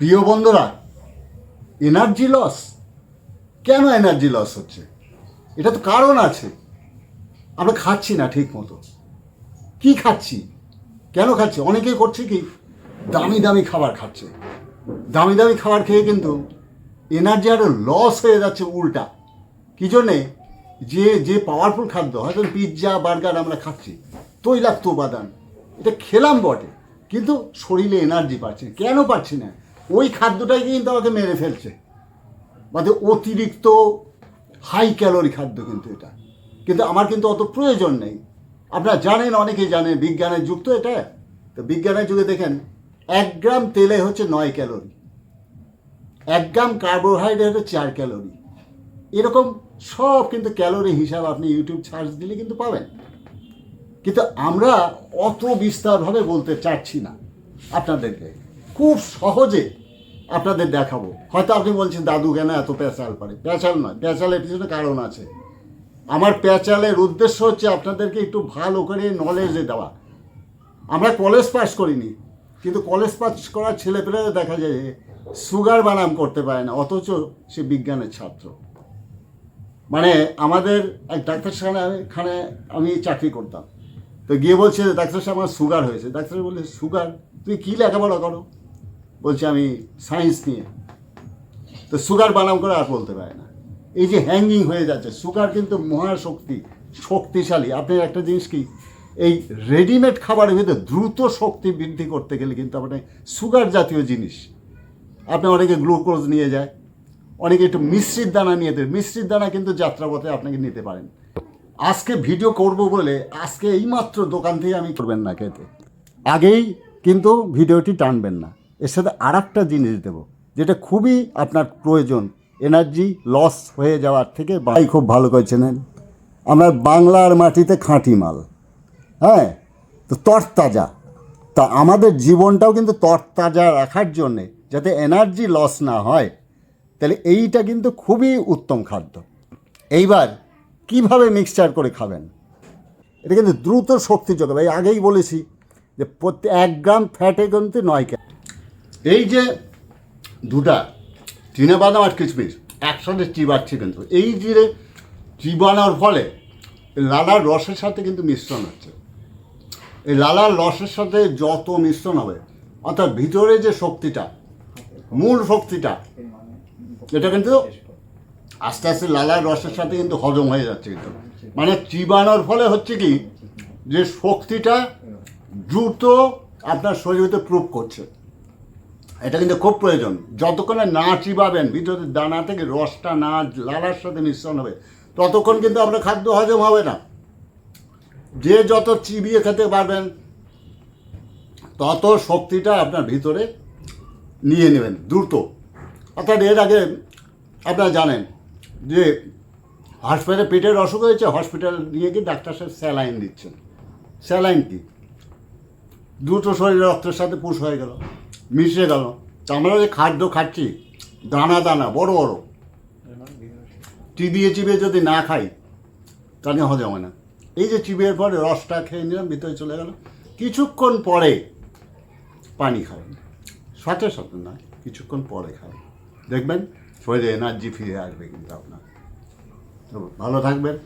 প্রিয় বন্ধুরা energy loss কেন এনার্জি লস হচ্ছে? এটা তো কারণ আছে। আমরা খাচ্ছি না ঠিক মতো। কি খাচ্ছি? কেন খাচ্ছি? অনেকেই করছে কি, দামি দামি খাবার খাচ্ছে। দামি দামি খাবার খেয়ে কিন্তু এনার্জি আরও লস হয়ে যাচ্ছে উল্টা। কি জন্যে? যে যে পাওয়ারফুল খাদ্য, হয়তো পিৎজা বার্গার আমরা খাচ্ছি, তৈলাক্ত উপাদান, এটা খেলাম বটে, কিন্তু শরীরে এনার্জি পাচ্ছি। কেন পাচ্ছি না? ওই খাদ্যটাই কিন্তু আমাকে মেরে ফেলছে। মানে অতিরিক্ত হাই ক্যালোরি খাদ্য কিন্তু এটা। কিন্তু আমার কিন্তু অত প্রয়োজন নেই। আপনারা জানেন, অনেকেই জানেন বিজ্ঞানের যুগ তো এটা। তো বিজ্ঞানের যুগে দেখেন, এক গ্রাম তেলে হচ্ছে নয় ক্যালোরি এক গ্রাম কার্বোহাইড্রেট হচ্ছে চার ক্যালোরি এরকম সব কিন্তু ক্যালোরি হিসাব আপনি ইউটিউব সার্চ দিলে কিন্তু পাবেন। কিন্তু আমরা অত বিস্তারভাবে বলতে চাচ্ছি না আপনাদেরকে। খুব সহজে আপনাদের দেখাবো। হয়তো আপনি বলছেন, দাদু, কেন এত পেঁচাল পারে পেঁচাল নয় পেঁচালের পিছনে কারণ আছে। আমার পেঁচালের উদ্দেশ্য হচ্ছে আপনাদেরকে একটু ভালো করে নলেজ দেওয়া। আমরা কলেজ পাস করিনি, কিন্তু কলেজ পাস করা ছেলেপেলেরা দেখা যায় সুগার বানাম করতে পারে না, অথচ সে বিজ্ঞানের ছাত্র। মানে আমাদের এক ডাক্তার খানে আমি চাকরি করতাম। তো গিয়ে বলছে ডাক্তার সাহেব আমার সুগার হয়েছে। ডাক্তার বলছে, সুগার? তুই কী লেখাপড়া করো? বলছে আমি সায়েন্স নিয়ে। তো সুগার বানাম করে আর বলতে পারে না। এই যে হ্যাঙ্গিং হয়ে যাচ্ছে সুগার কিন্তু মহাশক্তি, শক্তিশালী। আপনি একটা জিনিস কি, এই রেডিমেড খাবারের ভিতরে দ্রুত শক্তি বৃদ্ধি করতে গেলে কিন্তু আপনি সুগার জাতীয় জিনিস। আপনি অনেকে গ্লুকোজ নিয়ে যায়, অনেকে একটু মিশ্রিত দানা নিয়ে দেয় মিশ্রিত দানা কিন্তু যাত্রাপথে আপনাকে নিতে পারেন। আজকে ভিডিও করব বলে আজকে এইমাত্র দোকান থেকে আমি করবেন না খেতে। আগেই কিন্তু ভিডিওটি টানবেন না। এর সাথে আর একটা জিনিস দেবো, যেটা খুবই আপনার প্রয়োজন। এনার্জি লস হয়ে যাওয়ার থেকে ভাই খুব ভালো করে চেনেন। আমরা বাংলার মাটিতে খাঁটি মাল। হ্যাঁ? তো তরতাজা। তা আমাদের জীবনটাও কিন্তু তরতাজা রাখার জন্যে, যাতে এনার্জি লস না হয়, তাহলে এইটা কিন্তু খুবই উত্তম খাদ্য। এইবার কীভাবে মিক্সচার করে খাবেন? এটা কিন্তু দ্রুত শক্তি যোগাবে আগেই বলেছি যে প্রত্যেক এক গ্রাম ফ্যাটে কিন্তু নয় এই যে দুটা চীনা বাদাম আর কিশমিশ একসাথে চিবাচ্ছে কিন্তু। এই যে চিবানোর ফলে লালার রসের সাথে কিন্তু মিশ্রণ হচ্ছে। এই লালার রসের সাথে যত মিশ্রণ হবে, অর্থাৎ ভিতরে যে শক্তিটা, মূল শক্তিটা, এটা কিন্তু আস্তে আস্তে লালার রসের সাথে কিন্তু হজম হয়ে যাচ্ছে কিন্তু। মানে চিবানোর ফলে হচ্ছে কি, যে শক্তিটা দ্রুত আপনার শরীরে প্রুভ করছে। এটা কিন্তু খুব প্রয়োজন। যতক্ষণে না চিবাবেন ভিতরে দানা থেকে রসটা না, লালার সাথে মিশ্রণ হবে, ততক্ষণ কিন্তু আপনার খাদ্য হজম হবে না। যে যত চিবিয়ে খেতে পারবেন, তত শক্তিটা আপনার ভিতরে নিয়ে নেবেন, দ্রুত। অর্থাৎ এর আগে আপনারা জানেন যে হসপিটালে পেটের অসুখ হয়েছে, হসপিটাল নিয়ে গিয়ে ডাক্তার সাহেব স্যালাইন দিচ্ছেন। স্যালাইন কি? দ্রুত শরীরে রক্তের সাথে পুষ হয়ে গেল। মিশে গেল। আমরা যে খাদ্য খাচ্ছি, দানা দানা, বড় বড়। চিবিয়ে চিবিয়ে যদি না খাই তাহলে হজম হয় না। এই যে চিবিয়ে পরে রসটা খেয়ে নিলাম, ভিতরে চলে গেল। কিছুক্ষণ পরে পানি খাবেন সাথে সাথে না, কিছুক্ষণ পরে খাবেন দেখবেন, শরীরে এনার্জি ফিরে আসবে কিন্তু আপনার। ভালো থাকবেন।